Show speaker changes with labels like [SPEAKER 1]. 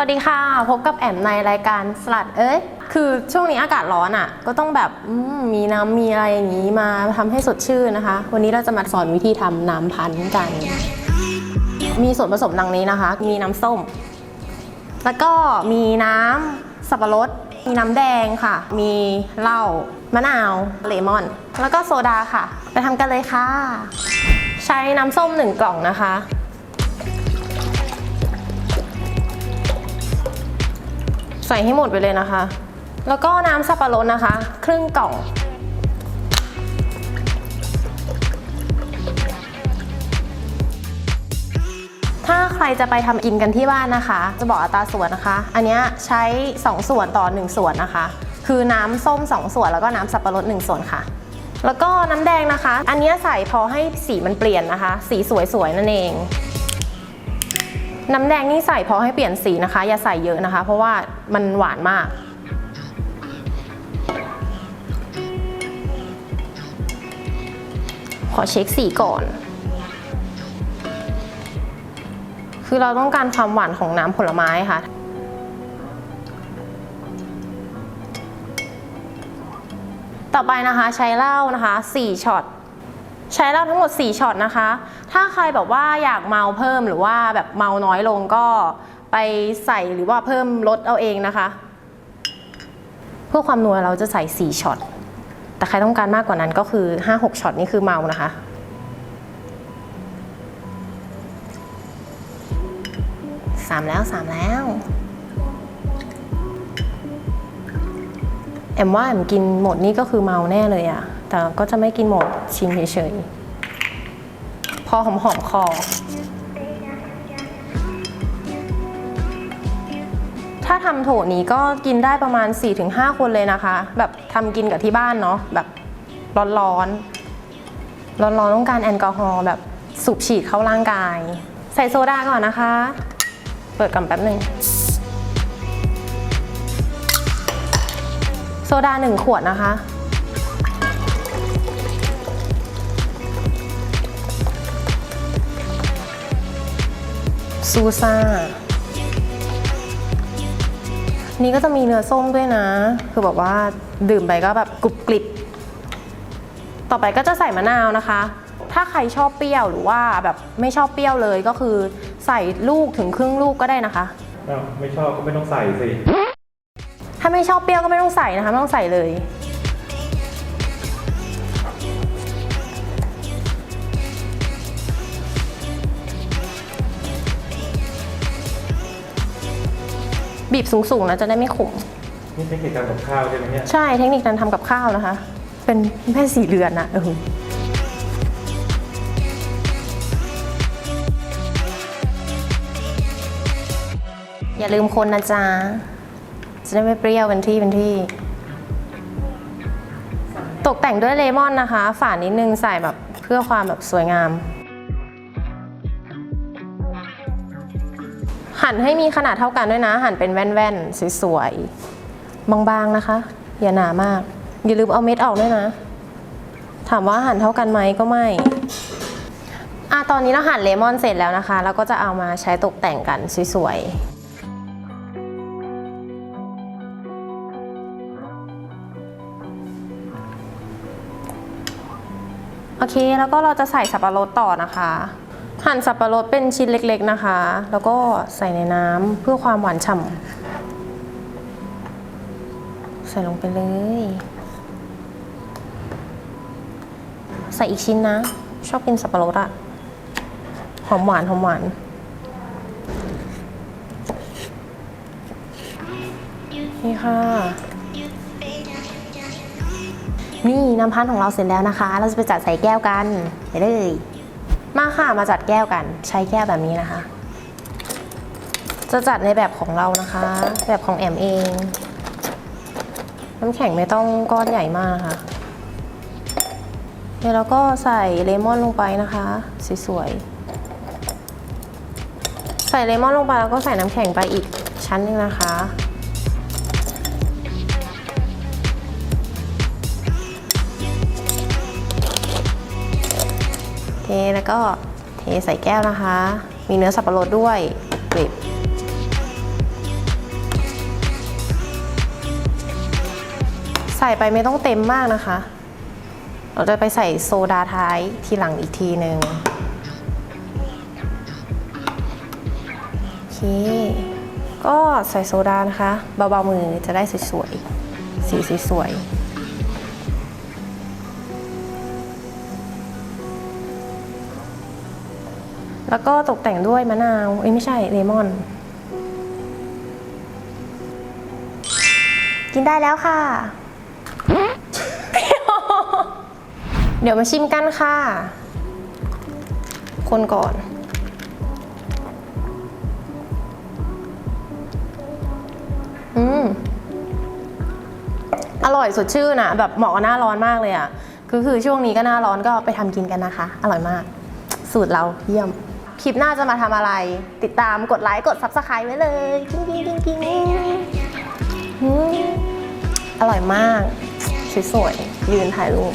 [SPEAKER 1] วัสดีค่ะ พบกับแอมในรายการสลัดเอ้ยคือช่วงนี้อากาศร้อนอะ่ะ ก็ต้องแบบมมีน้ำมีอะไรอย่างนี้มาทำให้สดชื่นนะคะ วันนี้เราจะมาสอนวิธีทำน้ำพันธุ์กัน มีส่วนผสมดังนี้นะคะ มีน้ำส้ม แล้วก็มีน้ำสับปะรด มีน้ำแดงค่ะ มีเหล้ามะนาวเลมอน แล้วก็โซดาค่ะ ไปทำกันเลยค่ะ ใช้น้ำส้มหนึ่งกล่องนะคะ ใส่ให้หมดไปเลยนะคะ แล้วก็น้ำสับปะรดนะคะ ครึ่งกล่อง ถ้าใครจะไปทำกินกันที่บ้านนะคะ จะบอกอัตราส่วนนะคะ อันนี้ใช้ 2 ส่วนต่อ 1 ส่วนนะคะ คือน้ำส้ม 2 ส่วนแล้วก็น้ำสับปะรด 1 ส่วนค่ะแล้วก็น้ำแดงนะคะ อันนี้ใส่พอให้สีมันเปลี่ยนนะคะ สีสวยๆนั่นเอง น้ำแดงนี่ใส่พอให้เปลี่ยนสีนะคะ อย่าใส่เยอะนะคะ เพราะว่ามันหวานมาก ขอเช็คสีก่อน คือเราต้องการความหวานของน้ำผลไม้ค่ะต่อไปนะคะใช้เหล้านะคะ 4ช็อต ใช้เหล้าทั้งหมด 4ช็อตนะคะ ถ้าใครแบบว่าอยากเมาเพิ่มหรือว่าแบบเมาน้อยลงก็ไปใส่หรือว่าเพิ่มลดเอาเองนะคะ เพื่อความนัวเราจะใส่ 4ช็อต แต่ใครต้องการมากกว่านั้นก็คือ 5-6ช็อตนี่คือเมานะคะสามแล้วสามแล้วแอมว่าแอมกินหมดนี่ก็คือเมาแน่เลยอะ แต่ก็จะไม่กินหมดชิมเฉยๆ พอหอมหอมคอ ถ้าทำโถนี้ก็กินได้ประมาณ 4-5 คนเลยนะคะ แบบทำกินกับที่บ้านเนาะแบบร้อนๆ ร้อนๆ ต้องการแอลกอฮอล์แบบสูบฉีดเข้าร่างกาย ใส่โซดาก่อนนะคะ เปิดก่อนแป๊บหนึ่งโซดาหนึ่งขวดนะคะ ซูซ่า นี่ก็จะมีเนื้อส้มด้วยนะ คือแบบว่าดื่มไปก็แบบกรุบกริบ ต่อไปก็จะใส่มะนาวนะคะ ถ้าใครชอบเปรี้ยวหรือว่าแบบไม่ชอบเปรี้ยวเลยก็คือใส่ลูกถึงครึ่งลูกก็ได้นะคะ
[SPEAKER 2] อ้าวไม่ชอบก็ไม่ต้องใส่สิ
[SPEAKER 1] ถ้าไม่ชอบเปรี้ยวก็ไม่ต้องใส่นะคะ ไม่ต้องใส่เลย บีบสูงๆนะจะได้ไม่ขม
[SPEAKER 2] นี่เทคนิคการกับข้าวใช่ไหมเนี่ย
[SPEAKER 1] ใช่เทคนิคการทำกับข้าวนะคะ เป็นแม่สีเรือนนะเอออย่าลืมคนนะจ๊ะ จะได้ไม่เปรี้ยวเป็นที่เป็นที่ ตกแต่งด้วยเลมอนนะคะ ฝานิดนึงใส่แบบเพื่อความแบบสวยงาม หั่นให้มีขนาดเท่ากันด้วยนะ หั่นเป็นแว่นๆสวยๆบางๆนะคะ อย่าหนามาก อย่าลืมเอาเม็ดออกด้วยนะ ถามว่าหั่นเท่ากันไหมก็ไม่อะตอนนี้เราหั่นเลมอนเสร็จแล้วนะคะแล้วก็จะเอามาใช้ตกแต่งกันสวยๆโอเค แล้วก็เราจะใส่สับปะรดต่อนะคะ หั่นสับปะรดเป็นชิ้นเล็กๆนะคะ แล้วก็ใส่ในน้ำเพื่อความหวานฉ่ำใส่ลงไปเลย ใส่อีกชิ้นนะ ชอบกินสับปะรดอะหอมหวานหอมหวานนี่ค่ะ นี่น้ำพันธุ์ของเราเสร็จแล้วนะคะ เราจะไปจัดใส่แก้วกันไปเลย มาค่ะมาจัดแก้วกัน ใช้แก้วแบบนี้นะคะ จะจัดในแบบของเรานะคะ แบบของแอมเองน้ำแข็งไม่ต้องก้อนใหญ่มากนะคะแล้วเราก็ใส่เลมอนลงไปนะคะสวยๆใส่เลมอนลงไปแล้วก็ใส่น้ำแข็งไปอีกชั้นหนึงนะคะ เทแล้วก็เทใส่แก้วนะคะ มีเนื้อสับปะรดด้วยกลิบใส่ไปไม่ต้องเต็มมากนะคะ เราจะไปใส่โซดาท้ายทีหลังอีกทีหนึ่งโอเค ก็ใส่โซดานะคะ เบาๆมือจะได้สวยๆ สีสวยๆ แล้วก็ตกแต่งด้วยมะนาว เอ้ยไม่ใช่เลมอน กินได้แล้วค่ะ เดี๋ยวมาชิมกันค่ะ คนก่อนอืมอร่อยสดชื่นอะแบบเหมาะกับหน้าร้อนมากเลยอะคือคือช่วงนี้ก็หน้าร้อนก็ไปทำกินกันนะคะ อร่อยมาก สูตรเราเยี่ยม ลิปหน้าจะมาทำอะไร ติดตามกดไลค์กด Subscribe ไว้เลยกิ้งกิ้งกิ้งกิ้งอร่อยมากสวยๆยืนถ่ายรูป